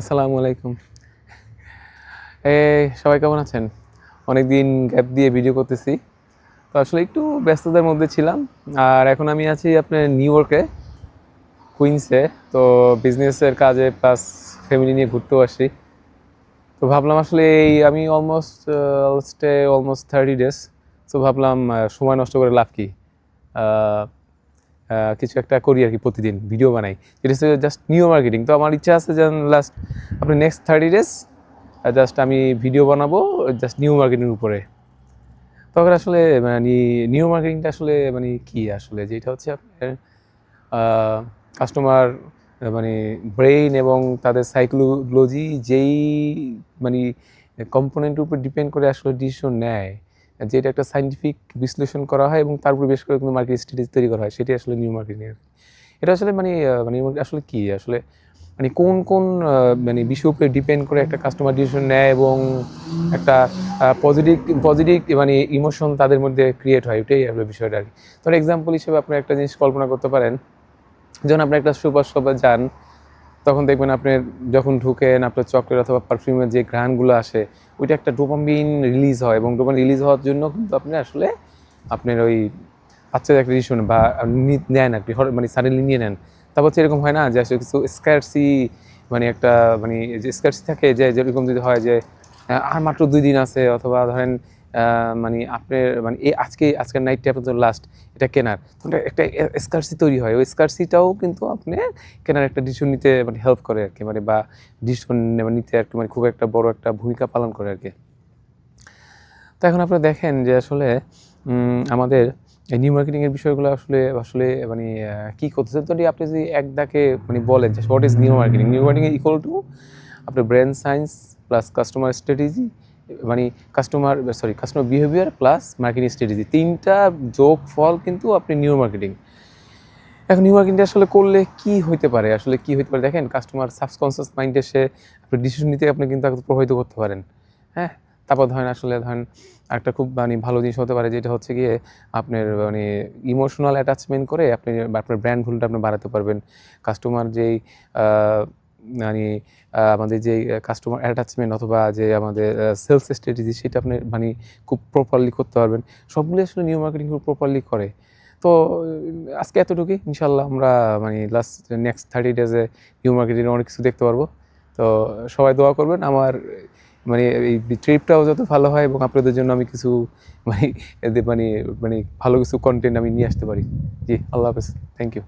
আসসালামু আলাইকুম। এ, সবাই কেমন আছেন? অনেক দিন গ্যাপ দিয়ে ভিডিও করতেছি। তো আসলে একটু ব্যস্ততার মধ্যে ছিলাম। আর এখন আমি আছি আপনার নিউ ইয়র্কে কুইন্সে তো বিজনেসের কাজে প্লাস ফ্যামিলি নিয়ে ঘুরতেও আসি। তো ভাবলাম আসলে এই আমি almost stay almost thirty days তো ভাবলাম সময় নষ্ট করে লাভ কি? কিছু একটা করি আর কি প্রতিদিন ভিডিও বানাই। এটা হচ্ছে জাস্ট নিউ মার্কেটিং তো আমার ইচ্ছা আছে যে লাস্ট আপনি নেক্সট থার্টি ডেজ জাস্ট আমি ভিডিও বানাবো জাস্ট নিউ মার্কেটিং উপরে। তখন আসলে মানে নিউ মার্কেটিংটা আসলে মানে কি আসলে? যেটা হচ্ছে আপনার কাস্টমার মানে ব্রেইন এবং তাদের সাইকোলজি যেই মানে কম্পোনেন্টের উপর ডিপেন্ড করে আসলে ডিসিশন নেয়। যেটা একটা সাইন্টিফিক বিশ্লেষণ করা হয় এবং তার উপর বেশ করে কিন্তু মার্কেট স্ট্র্যাটেজি তৈরি করা হয়, সেটাই আসলে নিউ মার্কেটিং আর। এটা আসলে মানে মানে আসলে কি? আসলে মানে কোন কোন মানে বিষয়ের উপরে ডিপেন্ড করে একটা কাস্টমার ডিসিশন নেয় এবং একটা পজিটিভ পজিটিভ মানে ইমোশন তাদের মধ্যে ক্রিয়েট হয় ওটাই আসলে বিষয়টা আর কি। ধর এক্সাম্পল হিসেবে আপনি একটা জিনিস কল্পনা করতে পারেন। যখন আপনি একটা সুপার শপে যান তখন দেখবেন আপনি যখন ঢুকেন, আপনার চকলেট অথবা পারফিউমের যে ঘ্রাণগুলো আসে, ওইটা একটা ডোপামিন রিলিজ হয় এবং ডোপামিন রিলিজ হওয়ার জন্য কিন্তু আপনি আসলে আপনার ওই আচ্ছা একটা ডিসিশন বা নেন আর কি মানে সাডেনলি নিয়ে নেন। তারপর হচ্ছে এরকম হয় না যে আসলে কিছু স্ক্যারসি মানে একটা মানে যে স্ক্যারসি থাকে যে, যেরকম যদি হয় যে আর মাত্র দুই দিন আছে অথবা ধরেন মানে আপনার মানে এই আজকে, আজকের নাইটটা আপনার লাস্ট এটা কেনার। তখন একটা স্কার্সি তৈরি হয়। ওই স্কার্সিটাও কিন্তু আপনি কেনার একটা ডিসিশন নিতে মানে হেল্প করে আর কি মানে বা ডিসিশন নিতে আর কি মানে খুব একটা বড় একটা ভূমিকা পালন করে আর কি। তো এখন আপনারা দেখেন যে আসলে আমাদের এই নিউ মার্কেটিংয়ের বিষয়গুলো আসলে আসলে মানে কী করতেছে? তো আপনি যদি এক ডাকে মানে বলেন যে what is new marketing new marketing equal to আপনার brand science plus customer strategy মানে customer sorry customer behaviour plus marketing strategy তিনটা যোগ ফল কিন্তু আপনি নিউ মার্কেটিং এখন নিউ মার্কেটিং আসলে করলে কি হইতে পারে? আসলে কি হইতে পারে? দেখেন কাস্টমার সাবকনসিয়াস মাইন্ডে সে আপনি ডিসিশন নিতে আপনি কিন্তু প্রভাবিত করতে পারেন। হ্যাঁ? তারপর ধরেন আসলে ধরেন একটা খুব মানে ভালো জিনিস হতে পারে, যেটা হচ্ছে গিয়ে আপনার মানে ইমোশনাল অ্যাটাচমেন্ট করে আপনি আপনার ব্র্যান্ড ভুলটা আপনি বাড়াতে পারবেন। কাস্টমার যেই মানে আমাদের যে কাস্টমার অ্যাটাচমেন্ট অথবা যে, আমাদের সেলস স্ট্র্যাটেজি সেটা আপনি মানে খুব প্রপারলি করতে পারবেন। সবগুলো আসলে নিউ মার্কেটিং খুব প্রপারলি করে। তো আজকে এতটুকুই। ইনশাল্লাহ আমরা মানে লাস্ট নেক্সট থার্টি ডেজে নিউ মার্কেটিং অনেক কিছু দেখতে পারব। তো, সবাই দোয়া করবেন। আমার মানে এই ট্রিপটাও যত ভালো হয় এবং আপনাদের জন্য আমি কিছু মানে এদের মানে মানে ভালো কিছু কন্টেন্ট আমি নিয়ে আসতে পারি। জি, আল্লাহ হাফেজ। Thank you